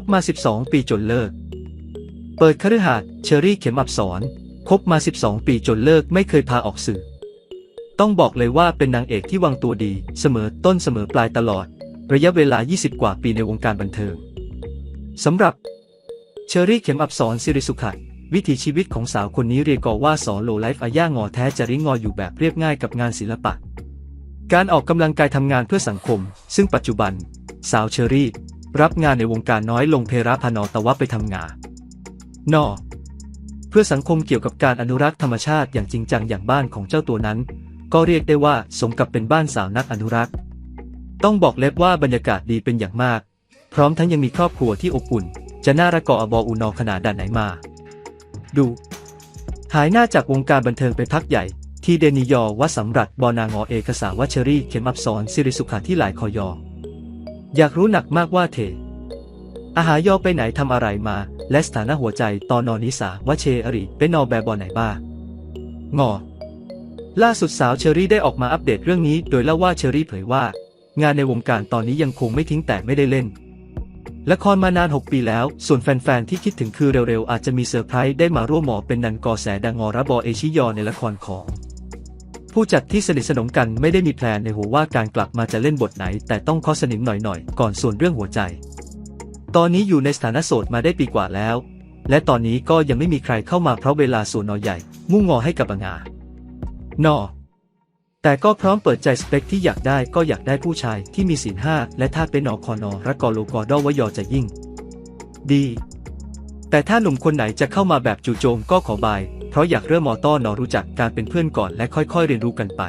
บมา 12 ปีจนเลิก เปิดคฤหาสน์เชอรี่เข็มอับสอนคบมา 12 ปีจนเลิกไม่เคยพาออกสื่อ ต้องบอกเลยว่าเป็นนางเอกที่วางตัวดี เสมอต้นเสมอปลายตลอด ระยะเวลา 20 กว่าปีในวงการบันเทิงสำหรับเชอรี่เข็มอับสอนสิริสุขะวิถีชีวิตของสาวคนนี้เรียกว่าสอนโลไลฟ์อาย่างอแท้จริงออยู่แบบเรียบง่ายกับงานศิลปะ การออกกำลังกายทำงานเพื่อสังคม ซึ่งปัจจุบัน สาวเชอรี่ รับงานในวงการน้อยลงเพราพานอตะวะไปทำงาน นอ เพื่อสังคมเกี่ยวกับการอนุรักษ์ธรรมชาติอย่างจริงจังอย่างบ้านของเจ้าตัวนั้น ก็เรียกได้ว่าสมกับเป็นบ้านสาวนักอนุรักษ์ ต้องบอกเล็บว่าบรรยากาศดีเป็นอย่างมาก พร้อมทั้งยังมีครอบครัวที่อบอุ่น จะน่ารักกออบออุนอขนาดด่านไหนมา ดู หายหน้าจากวงการบันเทิงไปพักใหญ่ที่เดนิยอวัสำรัดบอนางอเอกสาวัชรีเข็มอับสอนสิริสุขาที่หลายคอยอ อยากรู้หนักมากว่าเท อาหารยอไปไหนทำอะไรมา และสถานะหัวใจตอนนอนนิสาว่าเชอริเป็นนอแบบบอไหนบ้างงอ ล่าสุดสาวเชอรี่ได้ออกมาอัปเดตเรื่องนี้ โดยเล่าว่าเชอรี่เผยว่า งานในวงการตอนนี้ยังคงไม่ทิ้งแต่ไม่ได้เล่น ละครมานาน 6 ปีแล้ว ส่วนแฟนๆ ที่คิดถึงคือเร็วๆ อาจจะมีเซอร์ไพรส์ได้มาร่วมหมอเป็นนันกอแสดังอระบอเอชิยอในละครของ ผู้จัดที่สนิทสนมกันไม่ได้มีแพลนในหัวว่าการกลับมาจะเล่นบทไหน แต่ต้องเคอสนิมหน่อยๆ ก่อนส่วนเรื่องหัวใจ ตอนนี้อยู่ในสถานะโสดมาได้ปีกว่าแล้ว และตอนนี้ก็ยังไม่มีใครเข้ามาเพราะเวลาส่วนนอใหญ่ มุ่งงอให้กับบางานอแต่ก็พร้อมเปิดใจสเปคที่อยากได้ก็อยากได้ผู้ชายที่มีศีลห้าและถ้าเป็นนอคอนอรักกอโลกอดอวยอจะยิ่ง ดี แต่ถ้าหนุ่มคนไหนจะเข้ามาแบบจู่โจมก็ขอบาย เพราะอยากเริ่มมอต้อนอรู้จักการเป็นเพื่อนก่อนและค่อยๆ เรียนรู้กันไป